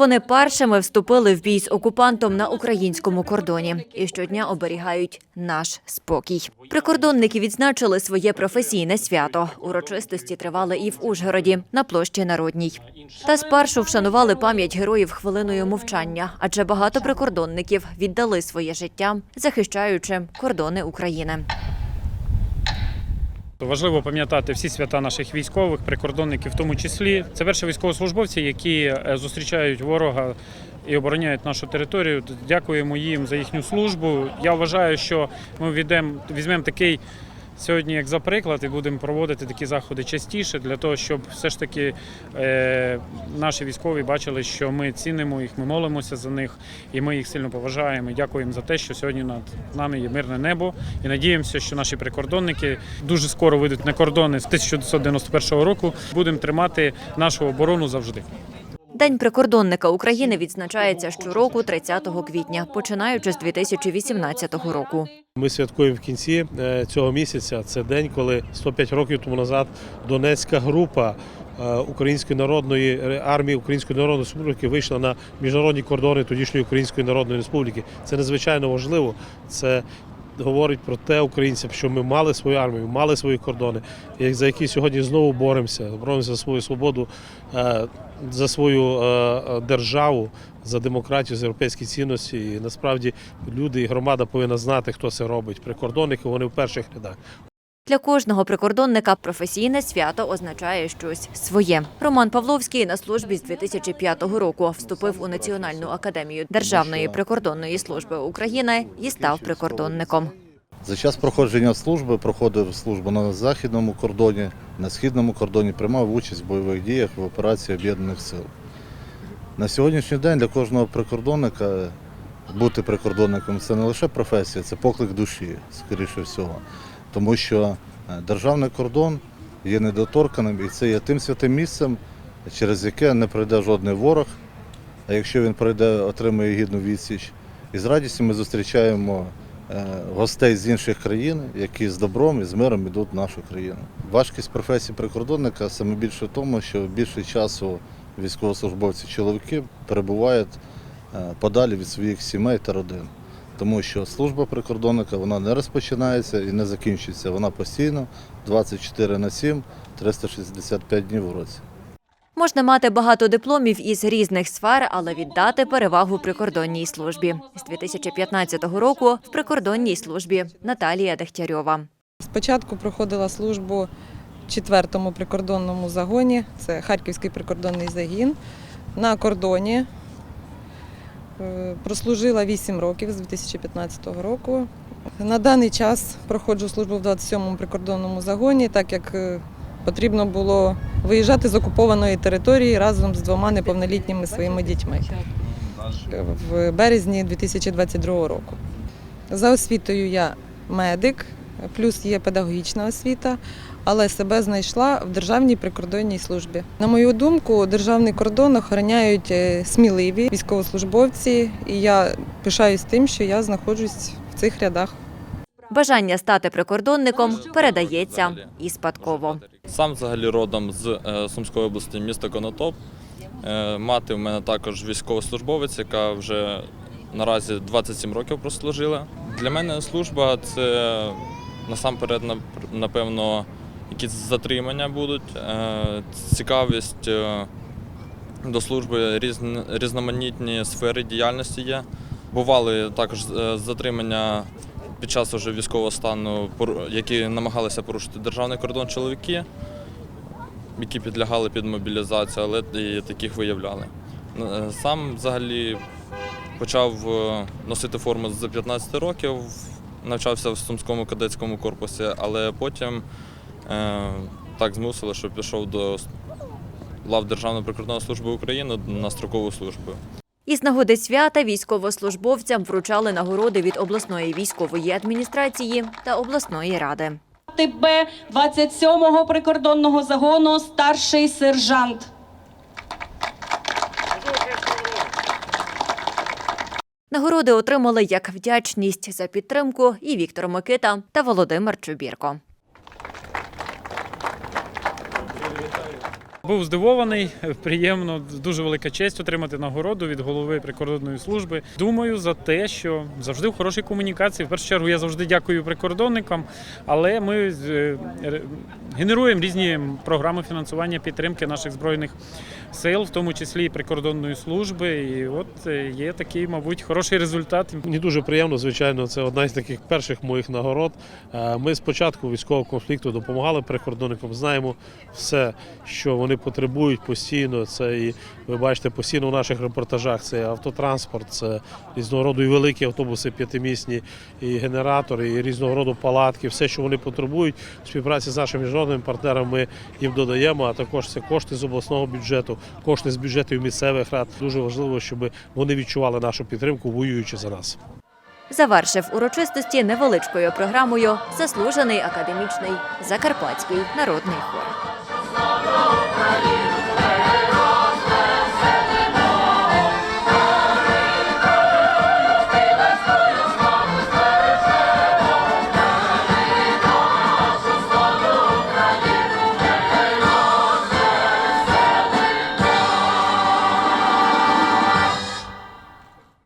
Вони першими вступили в бій з окупантом на українському кордоні і щодня оберігають наш спокій. Прикордонники відзначили своє професійне свято. Урочистості тривали і в Ужгороді на площі Народній. Та спершу вшанували пам'ять героїв хвилиною мовчання, адже багато прикордонників віддали своє життя, захищаючи кордони України. Важливо пам'ятати всі свята наших військових, прикордонників в тому числі. Це перші військовослужбовці, які е, зустрічають ворога і обороняють нашу територію. Дякуємо їм за їхню службу. Я вважаю, що ми візьмемо такий сьогодні, як за приклад, і будемо проводити такі заходи частіше для того, щоб все ж таки е, наші військові бачили, що ми цінимо їх, ми молимося за них і ми їх сильно поважаємо. Дякуємо за те, що сьогодні над нами є мирне небо. І надіємося, що наші прикордонники дуже скоро вийдуть на кордони з 1991 року. Будемо тримати нашу оборону завжди. День прикордонника України відзначається щороку 30 квітня, починаючи з 2018 року. Ми святкуємо в кінці е, цього місяця. Це день, коли 105 років тому назад Донецька група е, Української народної армії Української народної республіки вийшла на міжнародні кордони тодішньої Української Народної Республіки. Це надзвичайно важливо. Це говорить про те українцям, що ми мали свою армію, мали свої кордони, за які сьогодні знову боремося, боремося за свою свободу, е, за свою е, е, державу, за демократію, за європейські цінності. І насправді люди і громада повинна знати, хто це робить. Прикордонники вони в перших рядах. Для кожного прикордонника професійне свято означає щось своє. Роман Павловський на службі з 2005 року вступив у Національну академію Державної прикордонної служби України і став прикордонником. За час проходження служби проходив службу на західному кордоні, на східному кордоні, приймав участь в бойових діях в операції Об'єднаних сил. На сьогоднішній день для кожного прикордонника бути прикордонником це не лише професія, це поклик душі, скоріше всього. Тому що е, державний кордон є недоторканим і це є тим святим місцем, через яке не пройде жодний ворог. А якщо він пройде, отримує гідну відсіч. І з радістю ми зустрічаємо е, гостей з інших країн, які з добром і з миром йдуть в нашу країну. Важкість професії прикордонника саме більше в тому, що більше часу військовослужбовці чоловіки перебувають е, подалі від своїх сімей та родин. Тому що служба прикордонника вона не розпочинається і не закінчується. Вона постійно 24 на 7, 365 днів у році. Можна мати багато дипломів із різних сфер, але віддати перевагу прикордонній службі. З 2015 року в прикордонній службі Наталія Дегтярьова. Спочатку проходила службу в 4-му прикордонному загоні, це Харківський прикордонний загін. На кордоні прослужила 8 років з 2015 року. На даний час проходжу службу в 27-му прикордонному загоні, так як е, потрібно було виїжджати з окупованої території разом з двома неповнолітніми своїми дітьми в березні 2022 року. За освітою я медик, плюс є педагогічна освіта, але себе знайшла в Державній прикордонній службі. На мою думку, державний кордон охороняють е, сміливі військовослужбовці, і я пишаюсь тим, що я знаходжусь в цих рядах. Бажання стати прикордонником передається і спадково. Сам взагалі родом з е, Сумської області, міста Конотоп. Е, Мати в мене також військовослужбовець, яка вже наразі 27 років прослужила. Для мене служба це насамперед, напевно, якісь затримання будуть, е, цікавість е, до служби, різноманітні сфери діяльності є. Бували також е, затримання під час уже військового стану, які намагалися порушити державний кордон чоловіки, які підлягали під мобілізацію, але і таких виявляли. Сам взагалі почав носити форму з 15 років, навчався в Сумському кадетському корпусі, але потім е, так змусило, що пішов до лав Державної прикордонної служби України на строкову службу. Із нагоди свята військовослужбовцям вручали нагороди від обласної військової адміністрації та обласної ради. ТБ 27-го прикордонного загону старший сержант. Нагороди отримали як вдячність за підтримку і Віктор Микита та Володимир Чубірко. Був здивований, приємно, дуже велика честь отримати нагороду від голови прикордонної служби. Думаю за те, що завжди в хорошій комунікації. В першу чергу я завжди дякую прикордонникам, але ми е, генеруємо різні програми фінансування підтримки наших збройних сил, в тому числі і прикордонної служби. І от е, є такий, мабуть, хороший результат. Мені дуже приємно, звичайно, це одна з таких перших моїх нагород. Е, Ми з початку військового конфлікту допомагали прикордонникам. Знаємо все, що вони потребують постійно. Це і ви бачите постійно в наших репортажах. Це автотранспорт, це різного роду і великі автобуси п'ятимісні, і генератори, і різного роду палатки. Все, що вони потребують, в співпраці з нашими міжнародними партнерами ми їм додаємо. А також це кошти з обласного бюджету, кошти з бюджетів місцевих рад. Дуже важливо, щоб вони відчували нашу підтримку, воюючи за нас. Завершив урочистості невеличкою програмою заслужений академічний закарпатський народний хор. Hallelujah.